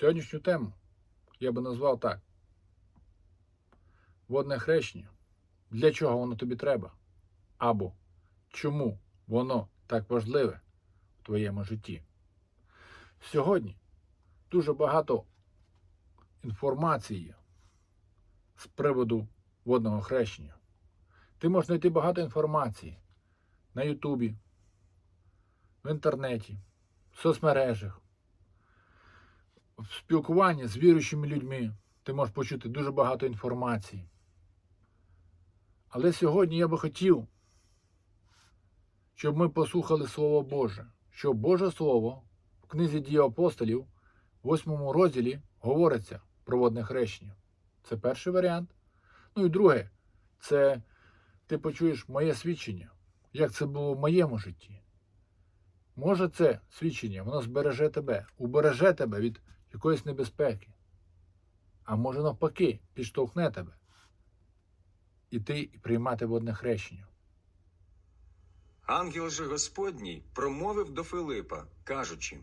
Сьогоднішню тему я би назвав так: водне хрещення. Для чого воно тобі треба? Або чому воно так важливе в твоєму житті? Сьогодні дуже багато інформації з приводу водного хрещення. Ти можеш знайти багато інформації на Ютубі, в інтернеті, в соцмережах, в спілкуванні з віруючими людьми. Ти можеш почути дуже багато інформації. Але сьогодні я би хотів, щоб ми послухали Слово Боже, що Боже Слово в книзі дії апостолів, в 8 розділі, говориться про водне хрещення. Це перший варіант. Ну і друге, це ти почуєш моє свідчення, як це було в моєму житті. Може, це свідчення, воно збереже тебе, убереже тебе від якоїсь небезпеки. А може, навпаки, підштовхне тебе. І приймати водне хрещення. Ангел же Господній промовив до Филипа, кажучи: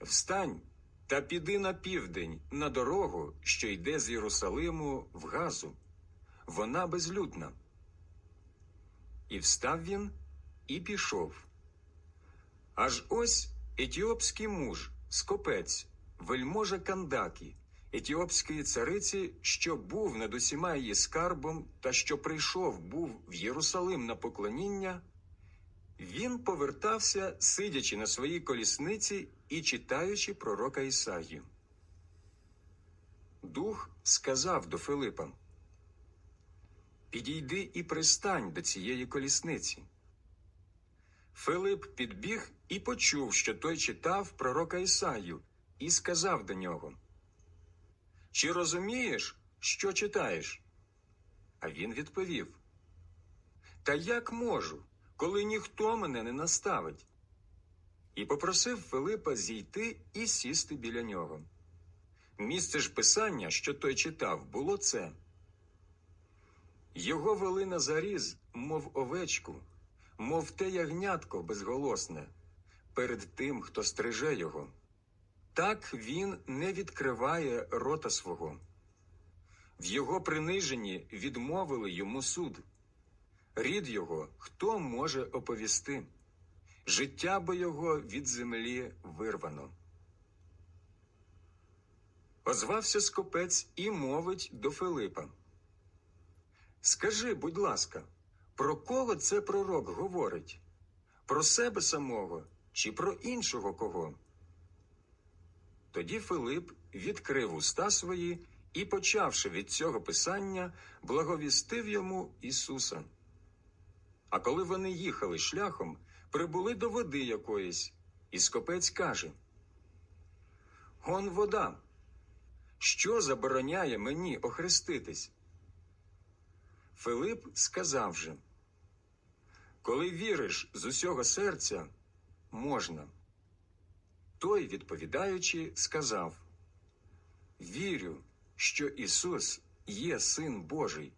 Встань та піди на південь на дорогу, що йде з Єрусалиму в Газу. Вона безлюдна. І встав він і пішов. Аж ось етіопський муж, скопець, вельможа Кандакі, етіопської цариці, що був над усіма її скарбом, та що прийшов був в Єрусалим на поклоніння, він повертався, сидячи на своїй колісниці і читаючи пророка Ісаїю. Дух сказав до Филипа: Підійди і пристань до цієї колісниці. Филип підбіг і почув, що той читав пророка Ісаю, і сказав до нього: Чи розумієш, що читаєш? А він відповів: Та як можу, коли ніхто мене не наставить? І попросив Филипа зійти і сісти біля нього. Місце ж писання, що той читав, було це. Його вели на заріз, мов овечку, мов те ягнятко безголосне, перед тим, хто стриже його. Так він не відкриває рота свого. В його приниженні відмовили йому суд. Рід його хто може оповісти? Життя бо його від землі вирвано. Озвався скопець і мовить до Филипа. Скажи, будь ласка, про кого це пророк говорить? Про себе самого чи про іншого кого? Тоді Филип відкрив уста свої і, почавши від цього писання, благовістив йому Ісуса. А коли вони їхали шляхом, прибули до води якоїсь, і скопець каже: Гон вода. Що забороняє мені охреститись? Филип сказав же, Коли віриш з усього серця, можна. Той, відповідаючи, сказав: Вірю, що Ісус є Син Божий.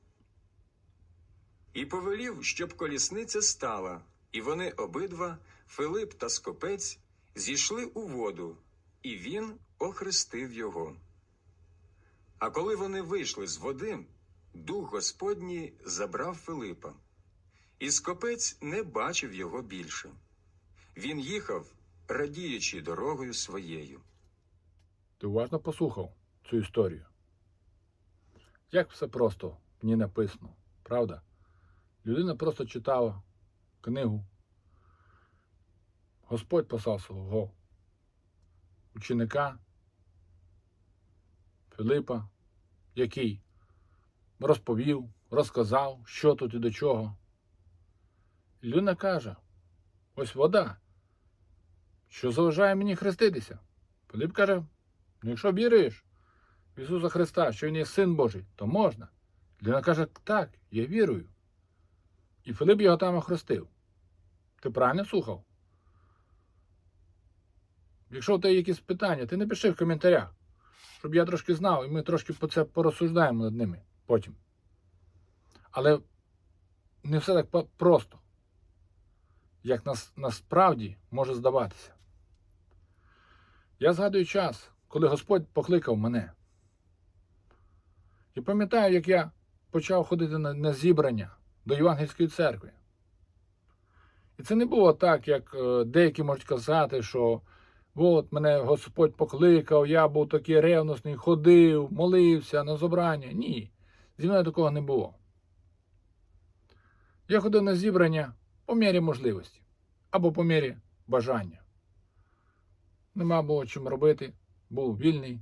І повелів, щоб колісниця стала, і вони обидва, Филип та Скопець, зійшли у воду, і він охрестив його. А коли вони вийшли з води, дух Господній забрав Филипа, і скопець не бачив його більше. Він їхав, радіючи дорогою своєю. Ти уважно послухав цю історію. Як все просто ній написано, правда? Людина просто читала книгу. Господь послав свого ученика Филипа, який розповів, розказав, що тут і до чого. І людина каже: ось вода. Що заважає мені хреститися? Филип каже: ну якщо віруєш в Ісуса Христа, що Він є Син Божий, то можна. Людина каже, так, я вірую. І Филип його там охрестив. Ти правильно слухав? Якщо у тебе якісь питання, ти напиши в коментарях, щоб я трошки знав, і ми трошки по це порозсуждаємо над ними потім. Але не все так просто, як нас, насправді може здаватися. Я згадую час, коли Господь покликав мене. І пам'ятаю, як я почав ходити на, на зібрання до Євангельської церкви. І це не було так, як е, деякі можуть казати, що от мене Господь покликав, я був такий ревностний, ходив, молився на зобрання. Ні, зі мною такого не було. Я ходив на зібрання по мірі можливості або по мірі бажання. Нема було чим робити, був вільний,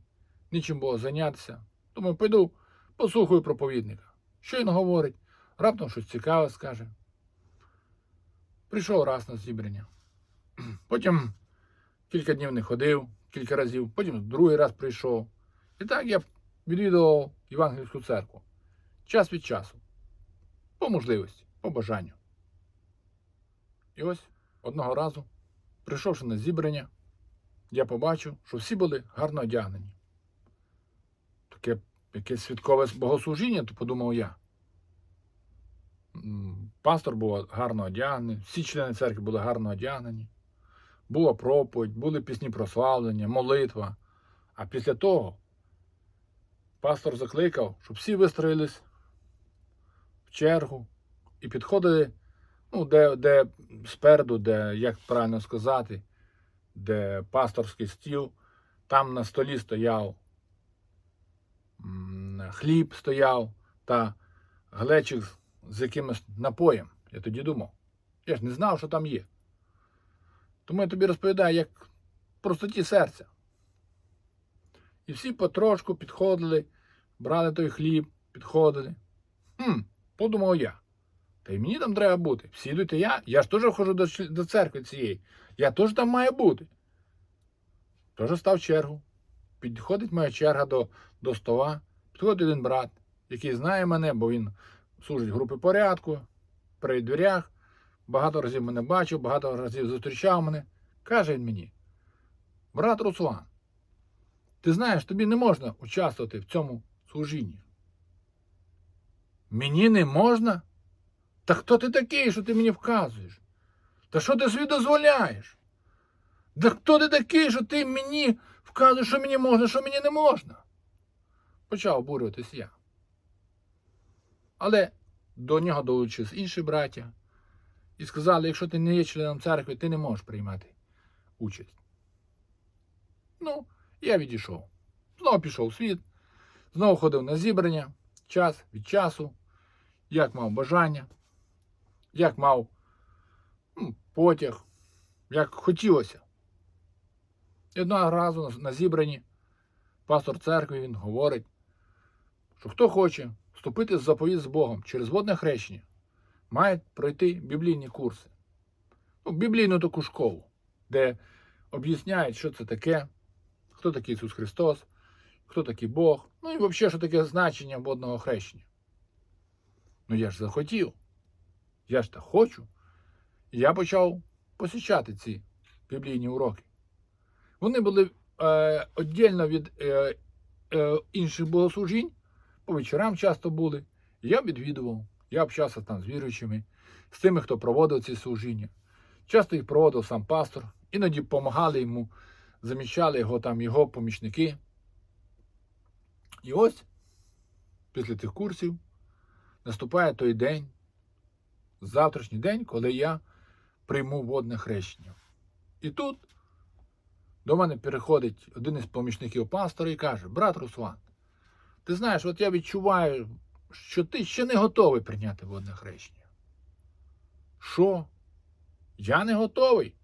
нічим було зайнятися. Думаю, піду послухаю проповідника. Що він говорить, раптом щось цікаве скаже. Прийшов раз на зібрання. Потім кілька днів не ходив, кілька разів, потім другий раз прийшов. І так я відвідував Євангельську церкву. Час від часу. По можливості, по бажанню. І ось одного разу, прийшовши на зібрання, я побачив, що всі були гарно одягнені. Таке якесь святкове богослужіння, то подумав я. Пастор був гарно одягнений, всі члени церкви були гарно одягнені. Була проповідь, були пісні прославлення, молитва. А після того пастор закликав, щоб всі вистроїлись в чергу і підходили, ну, де, де спереду, де, як правильно сказати, де пасторський стіл, там на столі стояв хліб стояв та глечик з- якимось напоєм. Я тоді думав. Я ж не знав, що там є. Тому я тобі розповідаю, як простоті серця. І всі потрошку підходили, брали той хліб, підходили. Хм, подумав я. Та й мені там треба бути. Всі йдуть, я. Я ж теж ходжу до, до церкви цієї. Я теж там маю бути. Теж став чергу. Підходить моя черга до, до стола. Підходить один брат, який знає мене, бо він служить в групі порядку, при дверях. Багато разів мене бачив, багато разів зустрічав мене. Каже він мені: брат Руслан, ти знаєш, тобі не можна участвувати в цьому служінні. Мені не можна? Та хто ти такий, що ти мені вказуєш? Та що ти собі дозволяєш? Да хто ти такий, що ти мені вказуєш, що мені можна, що мені не можна? Почав обурюватись я. Але до нього долучились інші браття і сказали, якщо ти не є членом церкви, ти не можеш приймати участь. Ну, я відійшов. Знову пішов у світ, знову ходив на зібрання, час від часу, як мав бажання, як мав потяг, як хотілося. І одного разу на зібранні пастор церкви він говорить, що хто хоче вступити в заповіт з Богом через водне хрещення, має пройти біблійні курси. Ну, біблійну таку школу, де об'ясняють, що це таке, хто такий Ісус Христос, хто такий Бог, ну і взагалі, що таке значення водного хрещення. Ну я ж захотів. Я ж так хочу. І я почав посічати ці біблійні уроки. Вони були е, віддільно від е, е, інших богослужінь, по вечорам часто були. Я відвідував, я общався там з віруючими, з тими, хто проводив ці служіння. Часто їх проводив сам пастор, іноді допомагали йому, заміщали його там його помічники. І ось після тих курсів наступає той день, завтрашній день, коли я прийму водне хрещення. І тут до мене переходить один із помічників пастора і каже: Брат Руслан, ти знаєш, от я відчуваю, що ти ще не готовий прийняти водне хрещення. Що? Я не готовий.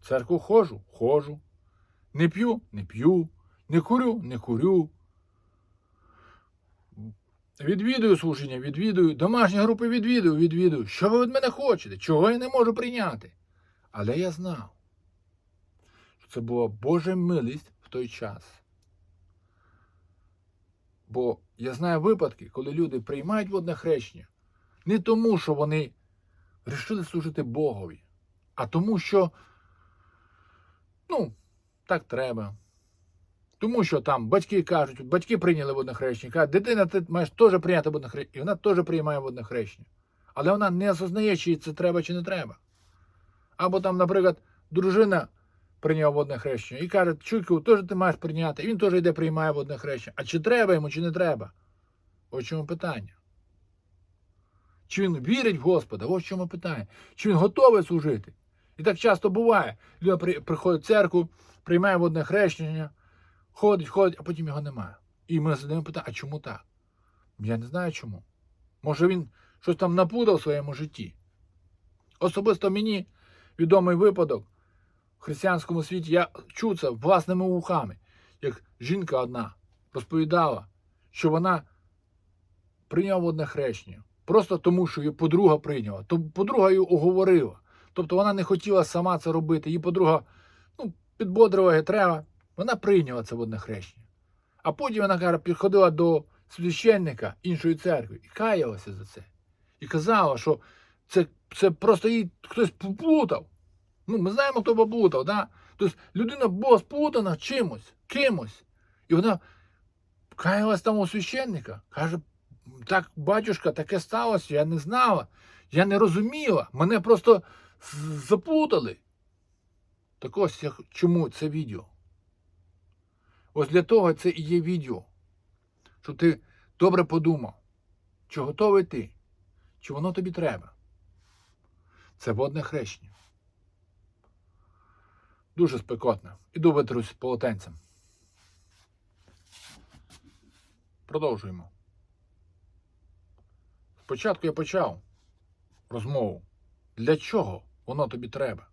В церкву ходжу, ходжу. Не п'ю, не п'ю, не курю, не курю. Відвідую служіння, відвідую, домашні групи відвідую, відвідую. Що ви від мене хочете? Чого я не можу прийняти? Але я знав, що це була Божа милість в той час. Бо я знаю випадки, коли люди приймають водне хрещення не тому, що вони вирішили служити Богові, а тому, що, ну, так треба. Тому що там батьки кажуть, батьки прийняли водне хрещення, кажуть, дитина, ти маєш теж прийняти водне хрещення, і вона теж приймає водне хрещення. Але вона не осознає, чи це треба, чи не треба. Або там, наприклад, дружина прийняв водне хрещення. І каже, Чуйку, теж ти маєш прийняти. І він теж йде приймає водне хрещення. А чи треба йому, чи не треба? Ось чому питання. Чи він вірить в Господа? Ось чому питання. Чи він готовий служити? І так часто буває. При- приходить в церкву, приймає водне хрещення, ходить, ходить, а потім його немає. І ми задаємо питання, а чому так? Я не знаю чому. Може він щось там напутав в своєму житті. Особисто мені відомий випадок в християнському світі, я чув це власними вухами, як жінка одна розповідала, що вона прийняла одне хрещення. Просто тому, що її подруга прийняла. То подруга її уговорила. Тобто вона не хотіла сама це робити. Її подруга ну, підбодрила треба. Вона прийняла це водне хрещення. А потім вона каже, підходила до священника іншої церкви і каялася за це. І казала, що це, це просто їй хтось поплутав. Ну, ми знаємо, хто поплутав, да? Тобто людина була сплутана чимось, кимось. І вона каялась там у священника. Каже, так, батюшка, таке сталося, я не знала, я не розуміла, мене просто заплутали. Так ось я чому це відео. Ось для того це і є відео. Щоб ти добре подумав, чи готовий ти, чи воно тобі треба. Це водне хрещення. Дуже спекотно. Іду витрусь полотенцем. Продовжуємо. Спочатку я почав розмову. Для чого воно тобі треба?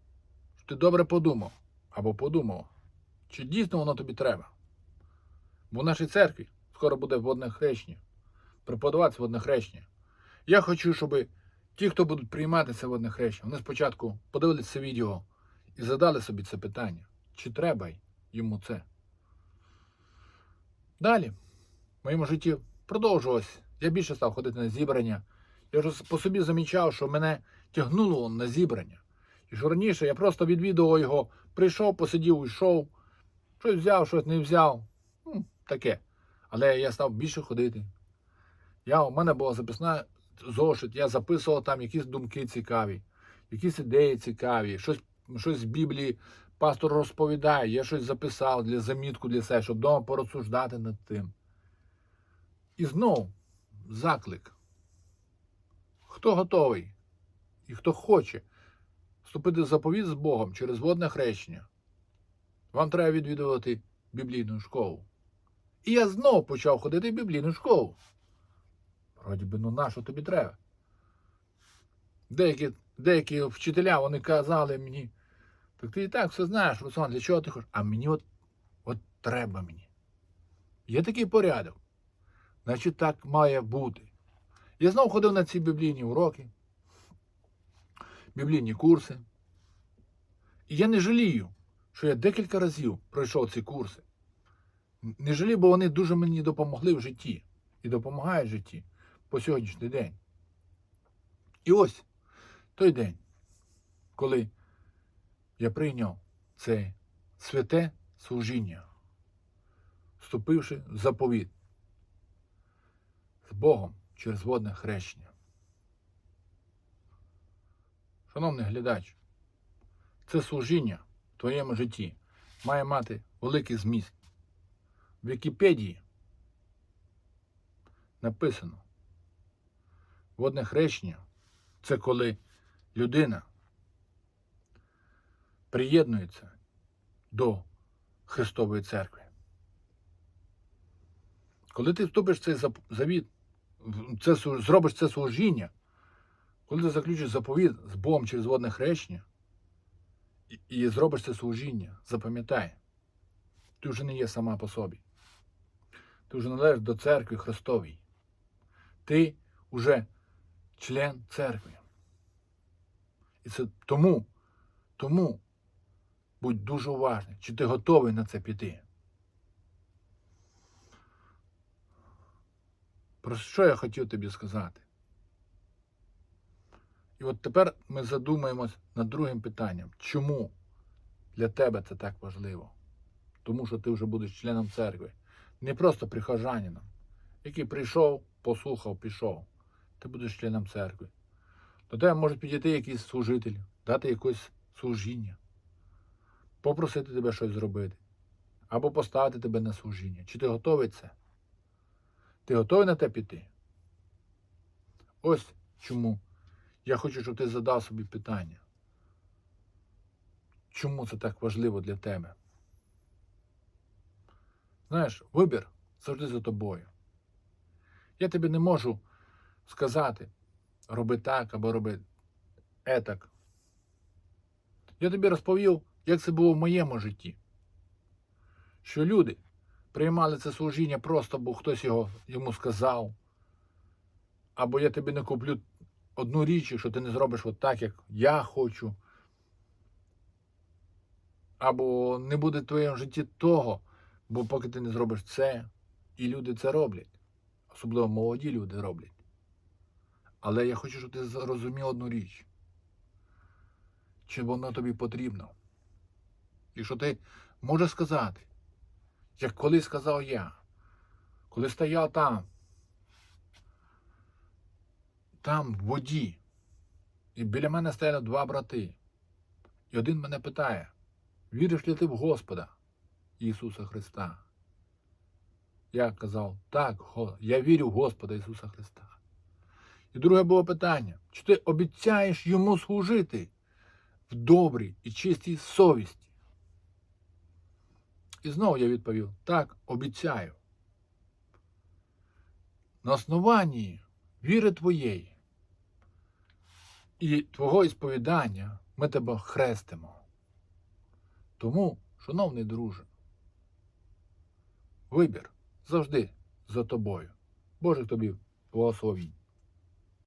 Щоб ти добре подумав або подумав, чи дійсно воно тобі треба. Бо в нашій церкві скоро буде водне хрещення, преподаватися водне хрещення. Я хочу, щоб ті, хто будуть приймати це водне хрещення, вони спочатку подивилися це відео і задали собі це питання, чи треба йому це. Далі, в моєму житті продовжувалось. Я більше став ходити на зібрання. Я вже по собі замічав, що мене тягнуло на зібрання. І що раніше я просто відвідував його, прийшов, посидів, уйшов, щось взяв, щось не взяв. Таке. Але я став більше ходити. Я, у мене була записна зошит, я записував там якісь думки цікаві, якісь ідеї цікаві, щось, щось з Біблії пастор розповідає, я щось записав для замітку для себе, щоб вдома порозсуждати над тим. І знов заклик. Хто готовий і хто хоче вступити в заповіт з Богом через водне хрещення, вам треба відвідувати біблійну школу. І я знов почав ходити в біблійну школу. Вроді би, ну на що тобі треба? Деякі, деякі вчителя вони казали мені, так ти і так все знаєш, Руслан, для чого ти хочеш? А мені от, от треба мені. Є такий порядок. Значить, так має бути. Я знов ходив на ці біблійні уроки, біблійні курси. І я не жалію, що я декілька разів пройшов ці курси. Не жалію, бо вони дуже мені допомогли в житті і допомагають в житті по сьогоднішній день. І ось той день, коли я прийняв це святе служіння, вступивши в заповіт з Богом через водне хрещення. Шановний глядач, це служіння в твоєму житті має мати великий зміст. В Вікіпедії написано водне хрещення це коли людина приєднується до Христової церкви. Коли ти вступиш в цей завіт, це, зробиш це служіння, коли ти заключиш заповіт з Богом через водне хрещення і, і зробиш це служіння, запам'ятай, ти вже не є сама по собі. Ти вже належиш до церкви Христовій. Ти вже член церкви. І це тому, тому будь дуже уважний, чи ти готовий на це піти. Про що я хотів тобі сказати? І от тепер ми задумаємось над другим питанням. Чому для тебе це так важливо? Тому що ти вже будеш членом церкви. Не просто прихожанином, який прийшов, послухав, пішов. Ти будеш членом церкви. До тебе може підійти якийсь служитель, дати якесь служіння, попросити тебе щось зробити, або поставити тебе на служіння. Чи ти готовий це? Ти готовий на те піти? Ось чому я хочу, щоб ти задав собі питання. Чому це так важливо для тебе? Знаєш, вибір завжди за тобою. Я тобі не можу сказати, роби так або роби етак. Я тобі розповів, як це було в моєму житті. Що люди приймали це служіння просто, бо хтось його йому сказав. Або я тобі не куплю одну річ, якщо ти не зробиш от так, як я хочу. Або не буде в твоєму житті того, бо поки ти не зробиш це, і люди це роблять. Особливо молоді люди роблять. Але я хочу, щоб ти зрозумів одну річ. Чи воно тобі потрібно? Якщо ти можеш сказати, як колись сказав я, коли стояв там, там в воді, і біля мене стояли два брати. І один мене питає, віриш ли ти в Господа Ісуса Христа? Я казав, так, я вірю в Господа Ісуса Христа. І друге було питання: чи ти обіцяєш йому служити в добрій і чистій совісті? І знову я відповів: так, обіцяю. На основанні віри твоєї і твого ісповідання ми тебе хрестимо. Тому, шановний друже, вибір завжди за тобою. Боже тобі благословінь.